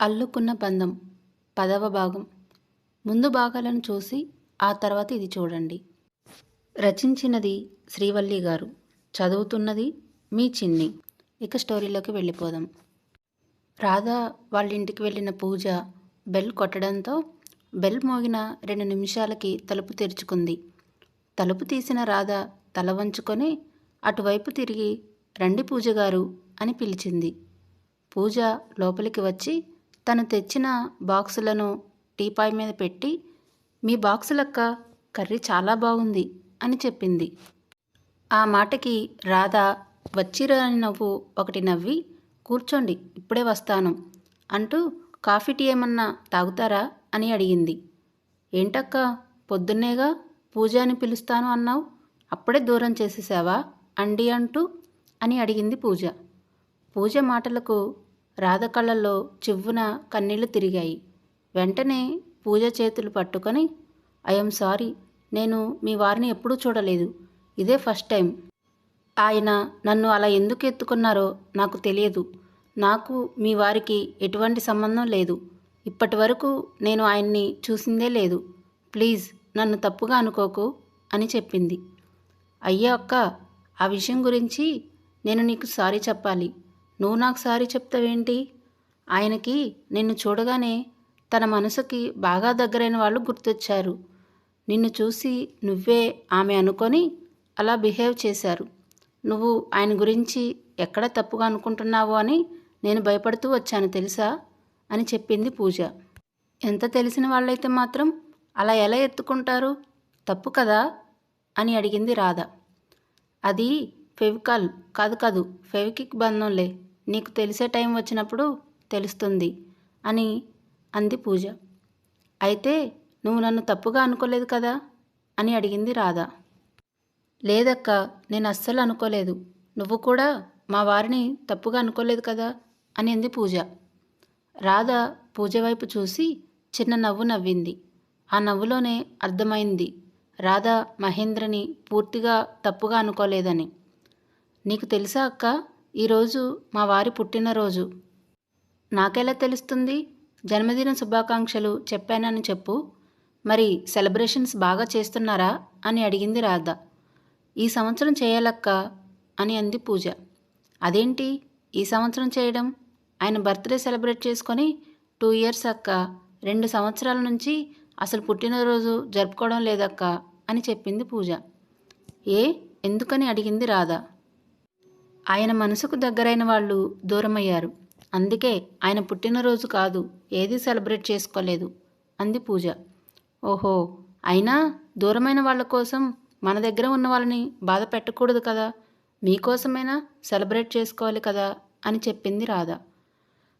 అల్లుకున్న బంధం పదవ భాగం. ముందు భాగాలను చూసి ఆ తర్వాత ఇది చూడండి. రచించినది శ్రీవల్లి గారు చదువుతున్నది మీ చిన్ని. ఇక స్టోరీలోకి వెళ్ళిపోదాం. రాధా వాళ్ళ ఇంటికి వెళ్ళిన పూజ బెల్ కొట్టడంతో బెల్ మోగిన రెండు నిమిషాలకి తలుపు తెరుచుకుంది. తలుపు తీసిన రాధ తల వంచుకొని అటువైపు తిరిగి రండి పూజ గారు అని పిలిచింది. పూజ లోపలికి వచ్చి తను తెచ్చిన బాక్సులను టీపాయ్ మీద పెట్టి మీ బాక్సులక్క కర్రీ చాలా బాగుంది అని చెప్పింది. ఆ మాటకి రాధ వచ్చిరాని నవ్వు ఒకటి నవ్వి కూర్చోండి ఇప్పుడే వస్తాను అంటూ కాఫీ టీ ఏమన్నా తాగుతారా అని అడిగింది. ఏంటక్క పొద్దున్నేగా పూజ అని పిలుస్తాను అన్నావు అప్పుడే దూరం చేసేసావా అండి అంటూ అని అడిగింది పూజ. పూజ మాటలకు రాధ కళ్ళల్లో చివ్వున కన్నీళ్ళు తిరిగాయి. వెంటనే పూజ చేతులు పట్టుకొని ఐఎమ్ సారీ నేను మీ వారిని ఎప్పుడూ చూడలేదు. ఇదే ఫస్ట్ టైం. ఆయన నన్ను అలా ఎందుకు ఎత్తుకున్నారో నాకు తెలియదు. నాకు మీ వారికి ఎటువంటి సంబంధం లేదు. ఇప్పటి వరకు నేను ఆయన్ని చూసిందే లేదు. ప్లీజ్ నన్ను తప్పుగా అనుకోకు అని చెప్పింది. అయ్యా అక్క ఆ విషయం గురించి నేను నీకు సారీ చెప్పాలి. నువ్వు నాకు సారీ చెప్తావేంటి? ఆయనకి నిన్ను చూడగానే తన మనసుకి బాగా దగ్గరైన వాళ్ళు గుర్తొచ్చారు. నిన్ను చూసి నువ్వే ఆమె అనుకొని అలా బిహేవ్ చేశారు. నువ్వు ఆయన గురించి ఎక్కడ తప్పుగా అనుకుంటున్నావో అని నేను భయపడుతూ వచ్చాను తెలుసా? అని చెప్పింది పూజ. ఎంత తెలిసిన వాళ్ళైతే మాత్రం అలా ఎలా ఎత్తుకుంటారు? తప్పు కదా? అని అడిగింది రాధ. అది ఫెవికాల్ కాదు కాదు ఫెవికిక్ బంధంలే. నీకు తెలిసే టైం వచ్చినప్పుడు తెలుస్తుంది అని అంది పూజ. అయితే నువ్వు నన్ను తప్పుగా అనుకోలేదు కదా? అని అడిగింది రాధ. లేదక్క నేను అస్సలు అనుకోలేదు. నువ్వు కూడా మా వారిని తప్పుగా అనుకోలేదు కదా? అని అంది పూజ. రాధ పూజ వైపు చూసి చిన్న నవ్వు నవ్వింది. ఆ నవ్వులోనే అర్థమైంది రాధ మహేంద్రని పూర్తిగా తప్పుగా అనుకోలేదని. నీకు తెలుసా అక్క? ఈరోజు మా వారి పుట్టినరోజు. నాకెలా తెలుస్తుంది? జన్మదిన శుభాకాంక్షలు చెప్పానని చెప్పు. మరి సెలబ్రేషన్స్ బాగా చేస్తున్నారా? అని అడిగింది రాధ. ఈ సంవత్సరం చేయాలక్క? అని అంది పూజ. అదేంటి? ఈ సంవత్సరం చేయడం? ఆయన బర్త్డే సెలబ్రేట్ చేసుకొని టూ ఇయర్స్ అక్క. రెండు సంవత్సరాల నుంచి అసలు పుట్టినరోజు జరుపుకోవడం లేదక్క అని చెప్పింది పూజ. ఏ? ఎందుకని అడిగింది రాధా. ఆయన మనసుకు దగ్గరైన వాళ్ళు దూరమయ్యారు. అందుకే ఆయన పుట్టినరోజు కాదు ఏదీ సెలబ్రేట్ చేసుకోలేదు అంది పూజ. ఓహో అయినా దూరమైన వాళ్ళ కోసం మన దగ్గర ఉన్న వాళ్ళని బాధ పెట్టకూడదు కదా? మీకోసమైనా సెలబ్రేట్ చేసుకోవాలి కదా? అని చెప్పింది రాధ.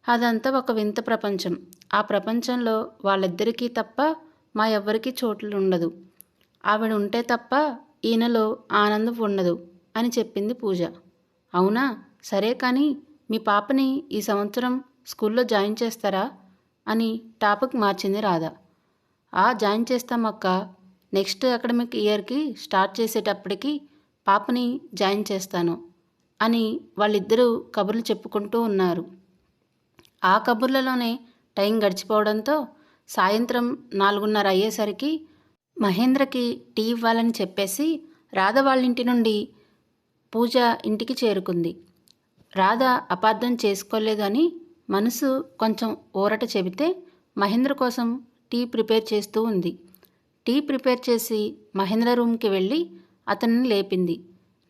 అదంతా ఒక వింత ప్రపంచం. ఆ ప్రపంచంలో వాళ్ళిద్దరికీ తప్ప మా ఎవ్వరికీ చోట్లు ఉండదు ఆవిడ ఉంటే తప్ప ఈయనలో ఆనందం ఉండదు అని చెప్పింది పూజ. అవునా? సరే కానీ మీ పాపని ఈ సంవత్సరం స్కూల్లో జాయిన్ చేస్తారా? అని టాపిక్ మార్చింది రాధ. ఆ జాయిన్ చేస్తామక్క. నెక్స్ట్ అకాడమిక్ ఇయర్కి స్టార్ట్ చేసేటప్పటికి పాపని జాయిన్ చేస్తాను అని వాళ్ళిద్దరూ కబుర్లు చెప్పుకుంటూ ఉన్నారు. ఆ కబుర్లలోనే టైం గడిచిపోవడంతో సాయంత్రం నాలుగున్నర అయ్యేసరికి మహేంద్రకి టీ ఇవ్వాలని చెప్పేసి రాధ వాళ్ళ ఇంటి నుండి పూజ ఇంటికి చేరుకుంది. రాధ అపార్థం చేసుకోలేదని మనసు కొంచెం ఊరట చెబితే మహేంద్ర కోసం టీ ప్రిపేర్ చేస్తూ ఉంది. టీ ప్రిపేర్ చేసి మహేంద్ర రూమ్కి వెళ్ళి అతన్ని లేపింది.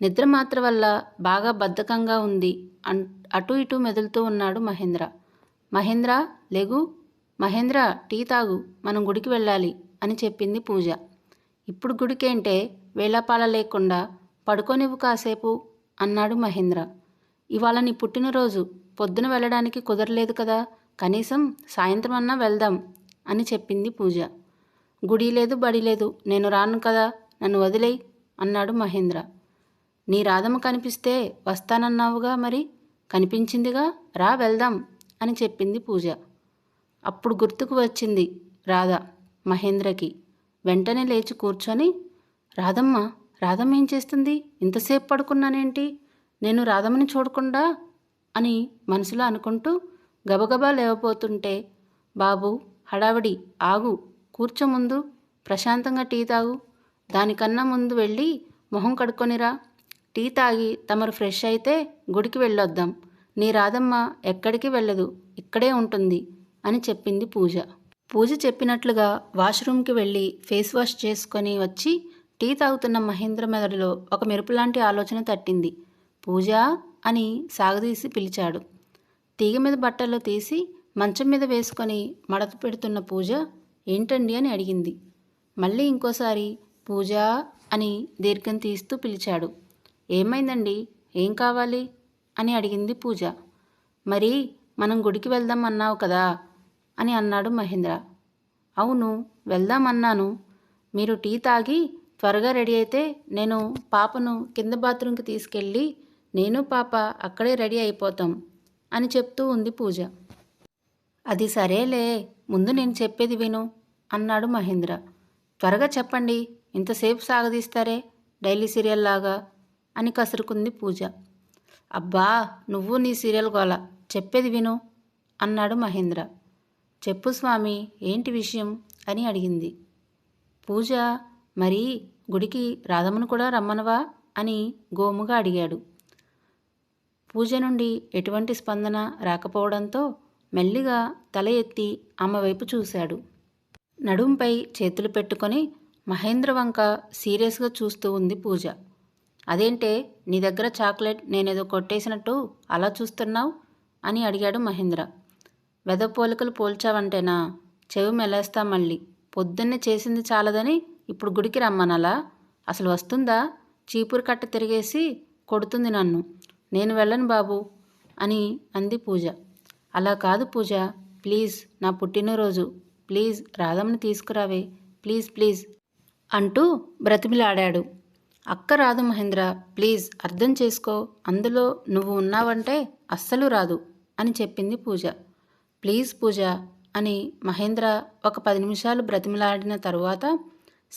నిద్ర మాత్ర వల్ల బాగా బద్ధకంగా ఉంది అన్ అటు ఇటు మెదులుతూ ఉన్నాడు మహేంద్ర. మహేంద్ర లేగు. మహేంద్ర టీ తాగు. మనం గుడికి వెళ్ళాలి అని చెప్పింది పూజ. ఇప్పుడు గుడికేంటే వేళాపాల లేకుండా పడుకోనివ్వు కాసేపు అన్నాడు మహేంద్ర. ఇవాళ నీ పుట్టినరోజు. పొద్దున వెళ్ళడానికి కుదరలేదు కదా. కనీసం సాయంత్రం అన్నా వెళ్దాం అని చెప్పింది పూజ. గుడి లేదు బడి లేదు. నేను రాను కదా. నన్ను వదిలేయి అన్నాడు మహేంద్ర. నీ రాధమ్మ కనిపిస్తే వస్తానన్నావుగా మరి? కనిపించిందిగా? రా వెళ్దాం అని చెప్పింది పూజ. అప్పుడు గుర్తుకు వచ్చింది రాధ మహేంద్రకి. వెంటనే లేచి కూర్చొని రాధమ్మ రాధమ్మ ఏం చేస్తుంది? ఇంతసేపు పడుకున్నానేంటి? నేను రాధమ్మని చూడకుండా అని మనసులో అనుకుంటూ గబగబా లేవపోతుంటే బాబు హడావిడి ఆగు కూర్చో ముందు ప్రశాంతంగా టీ తాగు. దానికన్నా ముందు వెళ్ళి మొహం కడుక్కొనిరా టీ తాగి తమరు ఫ్రెష్ అయితే గుడికి వెళ్ళొద్దాం. నీ రాధమ్మ ఎక్కడికి వెళ్ళదు ఇక్కడే ఉంటుంది అని చెప్పింది పూజ. పూజ చెప్పినట్లుగా వాష్రూమ్కి వెళ్ళి ఫేస్ వాష్ చేసుకొని వచ్చి టీ తాగుతున్న మహేంద్ర మెదడులో ఒక మెరుపులాంటి ఆలోచన తట్టింది. పూజ అని సాగదీసి పిలిచాడు. తీగ మీద బట్టలు తీసి మంచం మీద వేసుకొని మడత పెడుతున్న పూజ ఏంటండి అని అడిగింది. మళ్ళీ ఇంకోసారి పూజ అని దీర్ఘం తీస్తూ పిలిచాడు. ఏమైందండి? ఏం కావాలి? అని అడిగింది పూజ. మరి మనం గుడికి వెళ్దాం అన్నావు కదా? అని అన్నాడు మహేంద్ర. అవును వెళ్దామన్నాను మీరు టీ తాగి త్వరగా రెడీ అయితే నేను పాపను కింద బాత్రూంకి తీసుకెళ్ళి నేను పాప అక్కడే రెడీ అయిపోతాం అని చెప్తూ ఉంది పూజ. అది సరేలే ముందు నేను చెప్పేది విను అన్నాడు మహేంద్ర. త్వరగా చెప్పండి ఇంతసేపు సాగదీస్తారే డైలీ సీరియల్ లాగా అని కసురుకుంది పూజ. అబ్బా నువ్వు నీ సీరియల్ గోల చెప్పేది విను అన్నాడు మహేంద్ర. చెప్పు స్వామి ఏంటి విషయం అని అడిగింది. పూజ మరి గుడికి రాధమ్మను కూడా రమ్మనవా? అని గోముగా అడిగాడు. పూజ నుండి ఎటువంటి స్పందన రాకపోవడంతో మెల్లిగా తల ఎత్తి ఆమె వైపు చూశాడు. నడుంపై చేతులు పెట్టుకొని మహేంద్ర వంక సీరియస్గా చూస్తూ ఉంది పూజ. అదేంటే నీ దగ్గర చాక్లెట్ నేనేదో కొట్టేసినట్టు అలా చూస్తున్నావు? అని అడిగాడు మహేంద్ర. వెద పోలికలు పోల్చావంటేనా? చెవి మెలేస్తా మళ్ళీ. పొద్దున్నే చేసింది చాలదని ఇప్పుడు గుడికి రమ్మనలా? అసలు వస్తుందా? చీపురు కట్ట తిరిగేసి కొడుతుంది నన్ను. నేను వెళ్ళను బాబు అని అంది పూజ. అలా కాదు పూజ. ప్లీజ్ నా పుట్టినరోజు. ప్లీజ్ రాధమ్మని తీసుకురావే. ప్లీజ్ ప్లీజ్ అంటూ బ్రతిమిలాడాడు. అక్క రాదు మహేంద్ర ప్లీజ్ అర్థం చేసుకో. అందులో నువ్వు ఉన్నావంటే అస్సలు రాదు అని చెప్పింది పూజ. ప్లీజ్ పూజ అని మహేంద్ర ఒక పది నిమిషాలు బ్రతిమిలాడిన తరువాత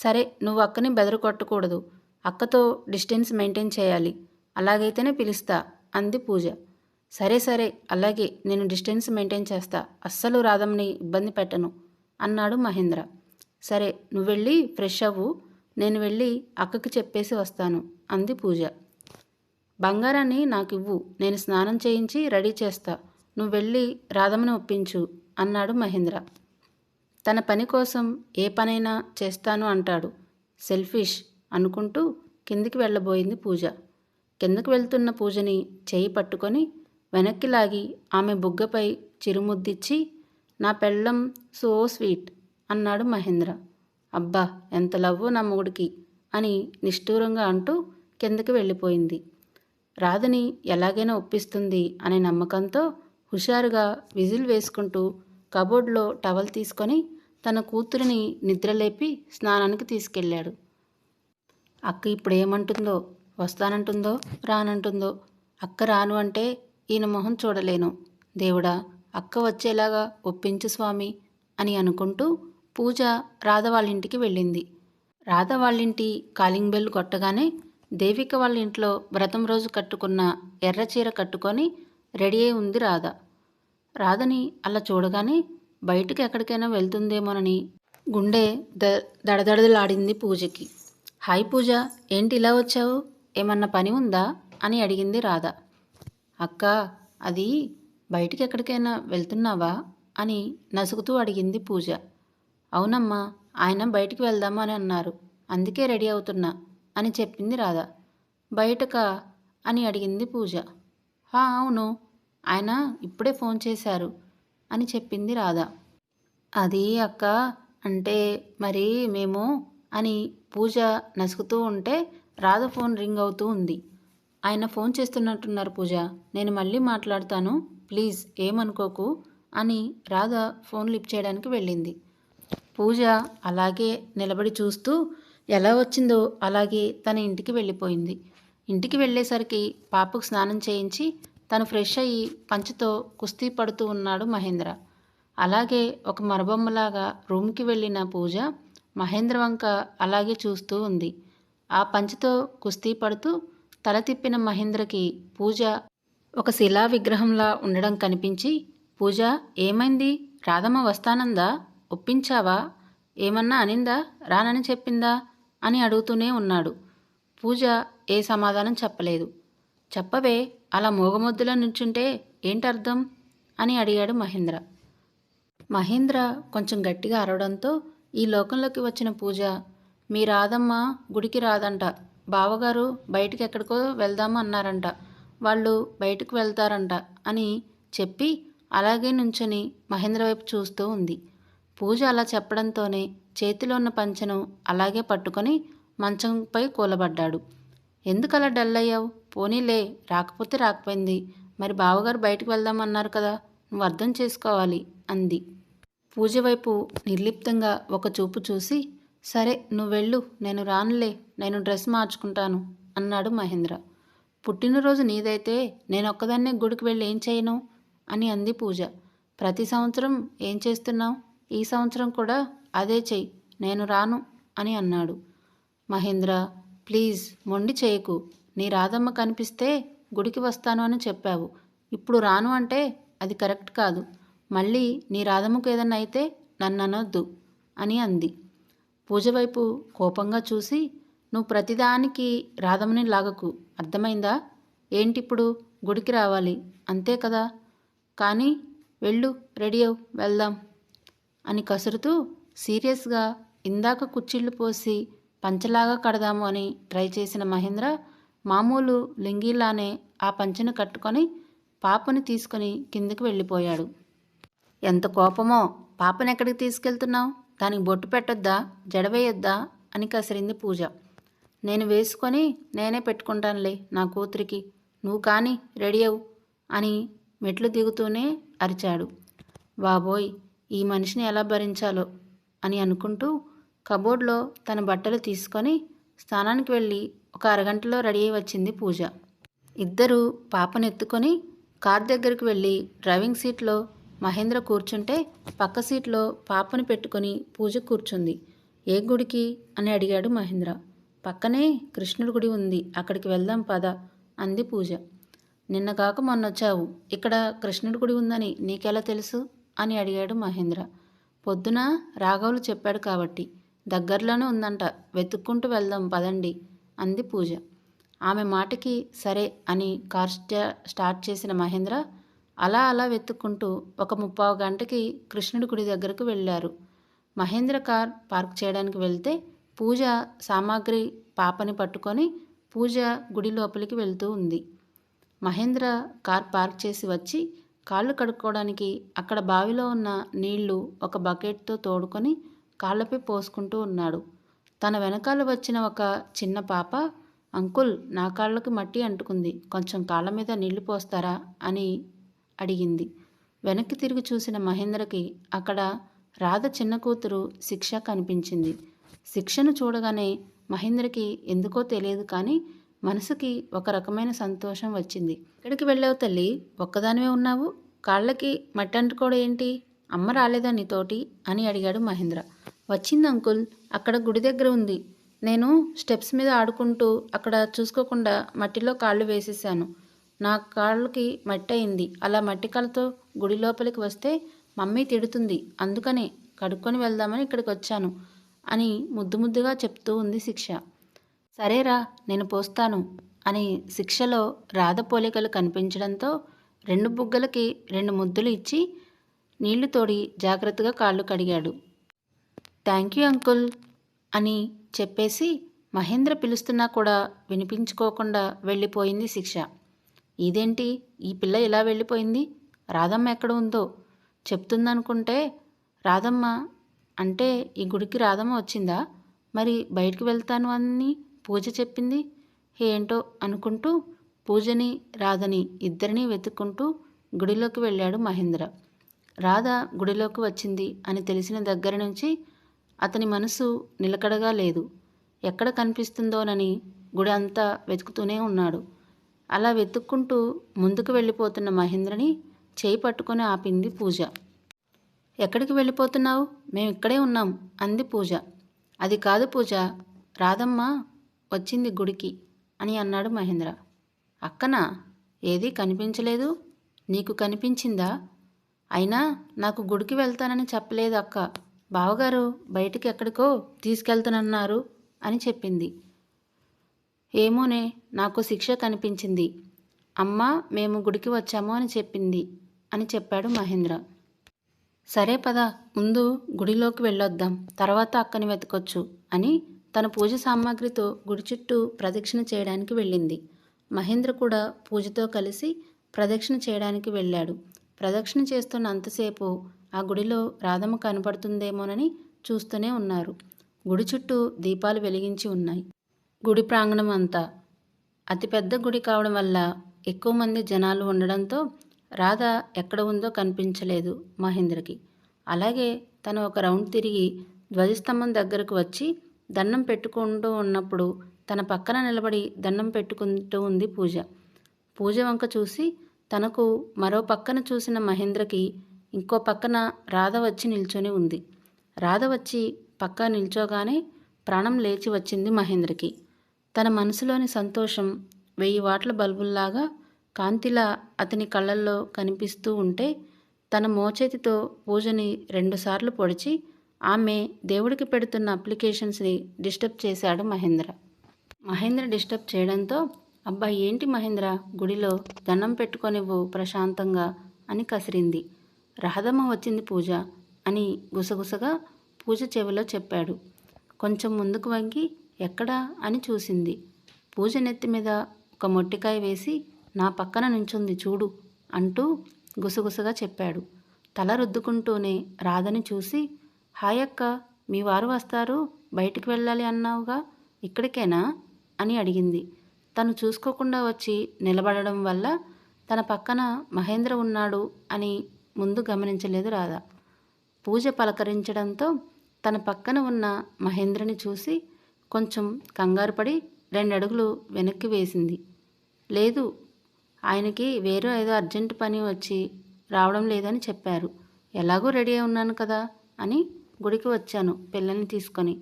సరే నువ్వు అక్కని బెదరకొట్టకూడదు అక్కతో డిస్టెన్స్ మెయింటైన్ చేయాలి. అలాగైతేనే పిలుస్తా అంది పూజ. సరే సరే అలాగే నేను డిస్టెన్స్ మెయింటైన్ చేస్తా. అస్సలు రాధమ్ని ఇబ్బంది పెట్టను అన్నాడు మహేంద్ర. సరే నువ్వు వెళ్ళి ఫ్రెష్ అవ్వు. నేను వెళ్ళి అక్కకి చెప్పేసి వస్తాను అంది పూజ. బంగారాన్ని నాకు ఇవ్వు నేను స్నానం చేయించి రెడీ చేస్తా. నువ్వు వెళ్ళి రాధమ్మని ఒప్పించు అన్నాడు మహేంద్ర. తన పని కోసం ఏ పనైనా చేస్తాను అంటాడు. సెల్ఫిష్ అనుకుంటూ కిందికి వెళ్ళబోయింది పూజ. కిందకు వెళ్తున్న పూజని చేయి పట్టుకొని వెనక్కి లాగి ఆమె బుగ్గపై చిరుముద్దిచ్చి నా పెళ్ళం సో స్వీట్ అన్నాడు మహేంద్ర. అబ్బా ఎంత లవ్వు నా మొగుడికి అని నిష్ఠూరంగా అంటూ కిందకి వెళ్ళిపోయింది. రాధని ఎలాగైనా ఒప్పిస్తుంది అనే నమ్మకంతో హుషారుగా విజిల్ వేసుకుంటూ కబోర్డ్లో టవల్ తీసుకొని తన కూతురిని నిద్రలేపి స్నానానికి తీసుకెళ్ళాడు. అక్క ఇప్పుడు ఏమంటుందో వస్తానంటుందో రానంటుందో అక్క రాను అంటే ఈయన మొహం చూడలేను. దేవుడా అక్క వచ్చేలాగా ఒప్పించు స్వామి అని అనుకుంటూ పూజ రాధ వాళ్ళ ఇంటికి వెళ్ళింది. రాధ వాళ్ళింటి కాలింగ్ బెల్ కొట్టగానే దేవిక వాళ్ళ ఇంట్లో వ్రతం రోజు కట్టుకున్న ఎర్ర చీర కట్టుకొని రెడీ అయి ఉంది రాధ. రాధని అలా చూడగానే బయటకు ఎక్కడికైనా వెళ్తుందేమోనని. గుండె ద దడదడలాడింది పూజకి. హాయ్ పూజ ఏంటి ఇలా వచ్చావు? ఏమన్నా పని ఉందా? అని అడిగింది రాధ. అక్క అది బయటికి ఎక్కడికైనా వెళ్తున్నావా? అని నసుగుతూ అడిగింది పూజ. అవునమ్మా ఆయన బయటికి వెళ్దామా అని అన్నారు. అందుకే రెడీ అవుతున్నా అని చెప్పింది రాధ. బయటక? అని అడిగింది పూజ. "హా, అవును. ఆయన ఇప్పుడే ఫోన్ చేశారు. అని చెప్పింది రాధ. అది అక్క అంటే మరి మేము అని పూజ నసుకుతూ ఉంటే రాధ ఫోన్ రింగ్ అవుతూ ఉంది. ఆయన ఫోన్ చేస్తున్నట్టున్నారు పూజ. నేను మళ్ళీ మాట్లాడతాను. ప్లీజ్ ఏమనుకోకు అని రాధ ఫోన్ లిఫ్ట్ చేయడానికి వెళ్ళింది. పూజ అలాగే నిలబడి చూస్తూ ఎలా వచ్చిందో అలాగే తన ఇంటికి వెళ్ళిపోయింది. ఇంటికి వెళ్ళేసరికి పాపకు స్నానం చేయించి తను ఫ్రెష్ అయ్యి పంచతో కుస్తీ పడుతూ ఉన్నాడు మహేంద్ర. అలాగే ఒక మరబొమ్మలాగా రూమ్కి వెళ్ళిన పూజ మహేంద్ర వంక అలాగే చూస్తూ ఉంది. ఆ పంచతో కుస్తీ పడుతూ తల తిప్పిన మహేంద్రకి పూజ ఒక శిలా విగ్రహంలా ఉండడం కనిపించి పూజ ఏమైంది? రాధమ్మ వస్తానందా? ఒప్పించావా? ఏమన్నా అనిందా? రానని చెప్పిందా? అని అడుగుతూనే ఉన్నాడు. పూజ ఏ సమాధానం చెప్పలేదు. చెప్పవే అలా మూగమొద్దులా నుంచుంటే ఏంటర్థం? అని అడిగాడు మహేంద్ర. మహేంద్ర కొంచెం గట్టిగా అరవడంతో ఈ లోకంలోకి వచ్చిన పూజ మీ రాదమ్మ గుడికి రాదంట. బావగారు బయటికి ఎక్కడికో వెళ్దామా అన్నారంట. వాళ్ళు బయటకు వెళ్తారంట అని చెప్పి అలాగే నుంచొని మహేంద్ర వైపు చూస్తూ ఉంది. పూజ అలా చెప్పడంతోనే చేతిలో ఉన్న పంచెను అలాగే పట్టుకొని మంచంపై కూలబడ్డాడు. ఎందుకలా డల్ అయ్యావు పోనీలే రాకపోతే రాకపోయింది. మరి బావగారు బయటకు వెళ్దామన్నారు కదా నువ్వు అర్థం చేసుకోవాలి అంది. పూజ వైపు నిర్లిప్తంగా ఒక చూపు చూసి సరే నువ్వు వెళ్ళు నేను రానులే నేను డ్రెస్ మార్చుకుంటాను అన్నాడు మహేంద్ర. పుట్టినరోజు నీదైతే నేను ఒక్కదాన్నే గుడికి వెళ్ళి ఏం చేయను? అని అంది పూజ. ప్రతి సంవత్సరం ఏం చేస్తున్నావు? ఈ సంవత్సరం కూడా అదే చెయ్యి నేను రాను అని అన్నాడు. మహేంద్ర ప్లీజ్ మొండి చేయకు నీ రాధమ్మ కనిపిస్తే గుడికి వస్తాను అని చెప్పావు. ఇప్పుడు రాను అంటే అది కరెక్ట్ కాదు. మళ్ళీ నీ రాధమ్మకు ఏదన్నా అయితే నన్ను అనొద్దు అని అంది. పూజ వైపు కోపంగా చూసి నువ్వు ప్రతిదానికి రాధమ్మని లాగకు. అర్థమైందా? ఏంటిప్పుడు గుడికి రావాలి? అంతే కదా? కానీ వెళ్ళు రెడీ అవు వెళ్దాం అని కసురుతూ సీరియస్గా ఇందాక కుచ్చిళ్ళు పోసి పంచలాగా కడదాము అని ట్రై చేసిన మహేంద్ర మామూలు లింగిలానే ఆ పంచెను కట్టుకొని పాపని తీసుకొని కిందికి వెళ్ళిపోయాడు. ఎంత కోపమో! పాపని ఎక్కడికి తీసుకెళ్తున్నావు? దానికి బొట్టు పెట్టొద్దా? జడవేయొద్దా? అని కసిరింది పూజ. నేను వేసుకొని నేనే పెట్టుకుంటానులే నా కూతురికి. నువ్వు కానీ రెడీ అవు అని మెట్లు దిగుతూనే అరిచాడు. బాబోయ్! ఈ మనిషిని ఎలా భరించాలో అని అనుకుంటూ కబోర్డ్లో తన బట్టలు తీసుకొని స్నానానికి వెళ్ళి ఒక అరగంటలో రెడీ అయి వచ్చింది పూజ. ఇద్దరు పాపనెత్తుకొని కార్ దగ్గరికి వెళ్ళి డ్రైవింగ్ సీట్లో మహేంద్ర కూర్చుంటే పక్క సీట్లో పాపని పెట్టుకొని పూజ కూర్చుంది. ఏ గుడికి? అని అడిగాడు మహేంద్ర. పక్కనే కృష్ణుడి గుడి ఉంది. అక్కడికి వెళ్దాం పద అంది పూజ. నిన్న కాక మొన్నొచ్చావు. ఇక్కడ కృష్ణుడి గుడి ఉందని నీకెలా తెలుసు? అని అడిగాడు మహేంద్ర. పొద్దున రాఘవులు చెప్పాడు కాబట్టి. దగ్గరలోనే ఉందంట. వెతుక్కుంటూ వెళ్దాం పదండి అంది పూజ. ఆమె మాటకి సరే అని కార్ స్టార్ట్ చేసిన మహేంద్ర అలా అలా వెతుక్కుంటూ ఒక ముప్పావు గంటకి కృష్ణుడి గుడి దగ్గరకు వెళ్ళారు. మహేంద్ర కార్ పార్క్ చేయడానికి వెళ్తే పూజ సామాగ్రి పాపని పట్టుకొని పూజ గుడి లోపలికి వెళ్తూ ఉంది. మహేంద్ర కార్ పార్క్ చేసి వచ్చి కాళ్ళు కడుక్కోవడానికి అక్కడ బావిలో ఉన్న నీళ్ళు ఒక బకెట్తో తోడుకొని కాళ్ళపై పోసుకుంటూ ఉన్నాడు. తన వెనకాల వచ్చిన ఒక చిన్న పాప అంకుల్ నా కాళ్ళకి మట్టి అంటుకుంది. కొంచెం కాళ్ళ మీద నీళ్ళు పోస్తారా? అని అడిగింది. వెనక్కి తిరిగి చూసిన మహేంద్రకి అక్కడ రాధ చిన్న కూతురు శిక్ష కనిపించింది. శిక్షను చూడగానే మహేంద్రకి ఎందుకో తెలియదు కానీ మనసుకి ఒక రకమైన సంతోషం వచ్చింది. ఇక్కడికి వెళ్ళావు తల్లి? ఒక్కదానివే ఉన్నావు? కాళ్ళకి మట్టి అంటుకోవడం ఏంటి? అమ్మ రాలేదా నీతోటి? అని అడిగాడు మహేంద్ర. వచ్చింది అంకుల్ అక్కడ గుడి దగ్గర ఉంది. నేను స్టెప్స్ మీద ఆడుకుంటూ అక్కడ చూసుకోకుండా మట్టిలో కాళ్ళు వేసేసాను. నా కాళ్ళకి మట్టి అయింది. అలా మట్టి కాళ్ళతో గుడి లోపలికి వస్తే మమ్మీ తిడుతుంది. అందుకనే కడుక్కొని వెళ్దామని ఇక్కడికి వచ్చాను అని ముద్దు ముద్దుగా చెప్తూ ఉంది శిక్ష. సరేరా నేను పోస్తాను అని శిక్షలో రాధ పోలికలు కనిపించడంతో రెండు బుగ్గలకి రెండు ముద్దులు ఇచ్చి నీళ్ళు తోడి జాగ్రత్తగా కాళ్ళు కడిగాడు. థ్యాంక్ యూ అంకుల్ అని చెప్పేసి మహేంద్ర పిలుస్తున్నా కూడా వినిపించుకోకుండా వెళ్ళిపోయింది శిక్ష. ఇదేంటి? ఈ పిల్ల ఇలా వెళ్ళిపోయింది? రాధమ్మ ఎక్కడ ఉందో? చెప్తుందనుకుంటే రాధమ్మ అంటే ఈ గుడికి రాధమ్మ వచ్చిందా? మరి బయటికి వెళ్తాను అని పూజ చెప్పింది. ఏంటో అనుకుంటూ పూజని రాధని ఇద్దరిని వెతుక్కుంటూ గుడిలోకి వెళ్ళాడు మహేంద్ర. రాధ గుడిలోకి వచ్చింది అని తెలిసిన దగ్గర నుంచి అతని మనసు నిలకడగా లేదు. ఎక్కడ కనిపిస్తుందోనని గుడి అంతా వెతుకుతూనే ఉన్నాడు. అలా వెతుక్కుంటూ ముందుకు వెళ్ళిపోతున్న మహేంద్రని చేయి పట్టుకొని ఆపింది పూజ. ఎక్కడికి వెళ్ళిపోతున్నావు? మేము ఇక్కడే ఉన్నాం అంది పూజ. అది కాదు పూజ రాధమ్మ వచ్చింది గుడికి అని అన్నాడు మహేంద్ర. అక్కనా? ఏదీ కనిపించలేదు? నీకు కనిపించిందా? అయినా నాకు గుడికి వెళ్తానని చెప్పలేదు అక్క. బావగారు బయటికి ఎక్కడికో తీసుకెళ్తానన్నారు అని చెప్పింది. ఏమోనే నాకు శిక్ష కనిపించింది. అమ్మ మేము గుడికి వచ్చాము అని చెప్పింది అని చెప్పాడు మహేంద్ర. సరే పద ముందు గుడిలోకి వెళ్ళొద్దాం తర్వాత అక్కని వెతకొచ్చు అని తన పూజ సామాగ్రితో గుడి చుట్టూ ప్రదక్షిణ చేయడానికి వెళ్ళింది. మహేంద్ర కూడా పూజతో కలిసి ప్రదక్షిణ చేయడానికి వెళ్ళాడు. ప్రదక్షిణ చేస్తున్న అంతసేపు ఆ గుడిలో రాధమ్మ కనపడుతుందేమోనని చూస్తూనే ఉన్నారు. గుడి చుట్టూ దీపాలు వెలిగించి ఉన్నాయి. గుడి ప్రాంగణం అంతా అతిపెద్ద గుడి కావడం వల్ల ఎక్కువ మంది జనాలు ఉండడంతో రాధ ఎక్కడ ఉందో కనిపించలేదు మహేంద్రకి. అలాగే తను ఒక రౌండ్ తిరిగి ధ్వజస్తంభం దగ్గరకు వచ్చి దండం పెట్టుకుంటూ ఉన్నప్పుడు తన పక్కన నిలబడి దండం పెట్టుకుంటూ ఉంది పూజ. పూజ వంక చూసి తనకు మరో పక్కన చూసిన మహేంద్రకి ఇంకో పక్కన రాధ వచ్చి నిల్చొని ఉంది. రాధ వచ్చి పక్క నిల్చోగానే ప్రాణం లేచి వచ్చింది మహేంద్రకి. తన మనసులోని సంతోషం వెయ్యి వాట్ల బల్బుల్లాగా కాంతిలా అతని కళ్ళల్లో కనిపిస్తూ ఉంటే తన మోచేతితో పూజని రెండుసార్లు పొడిచి ఆమె దేవుడికి పెడుతున్న అప్లికేషన్స్ని డిస్టర్బ్ చేశాడు మహేంద్ర. మహేంద్ర డిస్టర్బ్ చేయడంతో అబ్బాయి ఏంటి మహేంద్ర గుడిలో దండం పెట్టుకొనివ్వు ప్రశాంతంగా అని కసిరింది. రహదమ్మ వచ్చింది పూజ అని గుసగుసగా పూజ చెవిలో చెప్పాడు. కొంచెం ముందుకు వంగి ఎక్కడా అని చూసింది. పూజ నెత్తి మీద ఒక మొట్టికాయ వేసి నా పక్కన నుంచుంది చూడు అంటూ గుసగుసగా చెప్పాడు. తల రుద్దుకుంటూనే రాధని చూసి హాయక్క మీ వారు వస్తారు? బయటికి వెళ్ళాలి అన్నావుగా? ఇక్కడికేనా? అని అడిగింది. తను చూసుకోకుండా వచ్చి నిలబడడం వల్ల తన పక్కన మహేంద్ర ఉన్నాడు అని ముందు గమనించలేదు రాధ. పూజ పలకరించడంతో తన పక్కన ఉన్న మహేంద్రని చూసి కొంచెం కంగారుపడి రెండడుగులు రెండు అడుగులు వెనక్కి వేసింది. లేదు ఆయనకి వేరే ఏదో అర్జెంట్ పని వచ్చి రావడం లేదని చెప్పారు. ఎలాగో రెడీ అయి ఉన్నాను కదా అని గుడికి వచ్చాను పిల్లల్ని తీసుకొని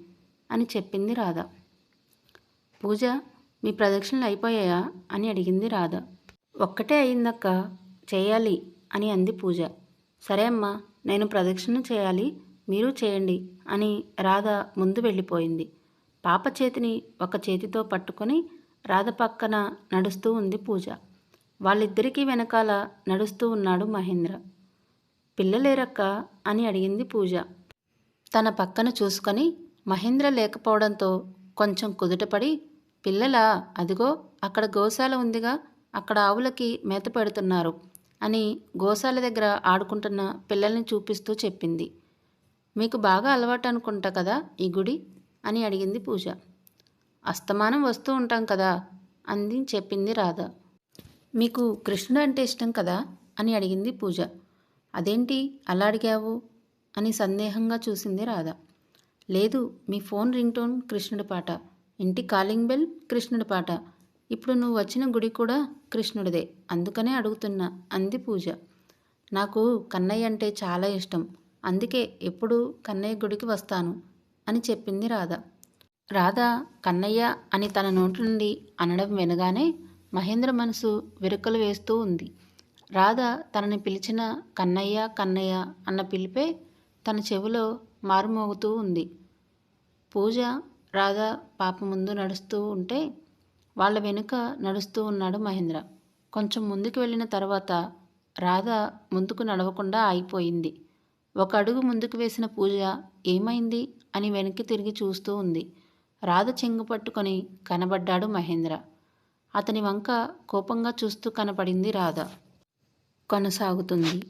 అని చెప్పింది రాధ. పూజ మీ ప్రదక్షిణలు అయిపోయాయా అని అడిగింది రాధ. ఒక్కటే అయిందక్క చేయాలి అని అంది పూజ. సరే అమ్మా నేను ప్రదక్షిణ చేయాలి మీరు చేయండి అని రాధ ముందు వెళ్ళిపోయింది. పాప చేతిని ఒక చేతితో పట్టుకొని రాధ పక్కన నడుస్తూ ఉంది పూజ. వాళ్ళిద్దరికీ వెనకాల నడుస్తూ ఉన్నాడు మహేంద్ర. పిల్లలేరక్క అని అడిగింది పూజ. తన పక్కన చూసుకొని మహేంద్ర లేకపోవడంతో కొంచెం కుదుటపడి పిల్లలా అదిగో అక్కడ గోశాల ఉందిగా అక్కడ ఆవులకి మేత పెడుతున్నారు. అని గోశాల దగ్గర ఆడుకుంటున్న పిల్లల్ని చూపిస్తూ చెప్పింది. మీకు బాగా అలవాటు అనుకుంటా కదా ఈ గుడి? అని అడిగింది పూజ. అస్తమానం వస్తూ ఉంటాం కదా అంది చెప్పింది రాధ. మీకు కృష్ణుడు అంటే ఇష్టం కదా? అని అడిగింది పూజ. అదేంటి? అలా అడిగావు? అని సందేహంగా చూసింది రాధ. లేదు మీ ఫోన్ రింగ్ టోన్ కృష్ణుడి పాట. ఇంటి కాలింగ్ బెల్ కృష్ణుడి పాట. ఇప్పుడు నువ్వు వచ్చిన గుడి కూడా కృష్ణుడిదే. అందుకనే అడుగుతున్నా అంది పూజ. నాకు కన్నయ్య అంటే చాలా ఇష్టం. అందుకే ఎప్పుడు కన్నయ్య గుడికి వస్తాను అని చెప్పింది రాధ. రాధ కన్నయ్య అని తన నోటి నుండి అనడం వినగానే మహేంద్ర మనసు విరుకలు వేస్తూ ఉంది. రాధ తనని పిలిచిన కన్నయ్య కన్నయ్య అన్న పిలిపే తన చెవిలో మారుమోగుతూ ఉంది. పూజ రాధ పాప ముందు నడుస్తూ ఉంటే వాళ్ళ వెనుక నడుస్తూ ఉన్నాడు మహేంద్ర. కొంచెం ముందుకు వెళ్ళిన తర్వాత రాధ ముందుకు నడవకుండా ఆగిపోయింది. ఒక అడుగు ముందుకు వేసిన పూజ ఏమైంది అని వెనక్కి తిరిగి చూస్తూ ఉంది. రాధ చెంగు పట్టుకొని కనబడ్డాడు మహేంద్ర. అతని వంక కోపంగా చూస్తూ కనపడింది రాధ. కొనసాగుతుంది.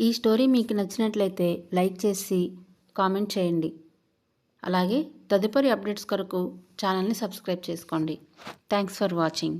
ఈ స్టోరీ మీకు నచ్చినట్లయితే లైక్ చేసి కామెంట్ చేయండి. అలాగే తదుపరి అప్డేట్స్ కొరకు ఛానల్ని సబ్స్క్రైబ్ చేసుకోండి. Thanks for watching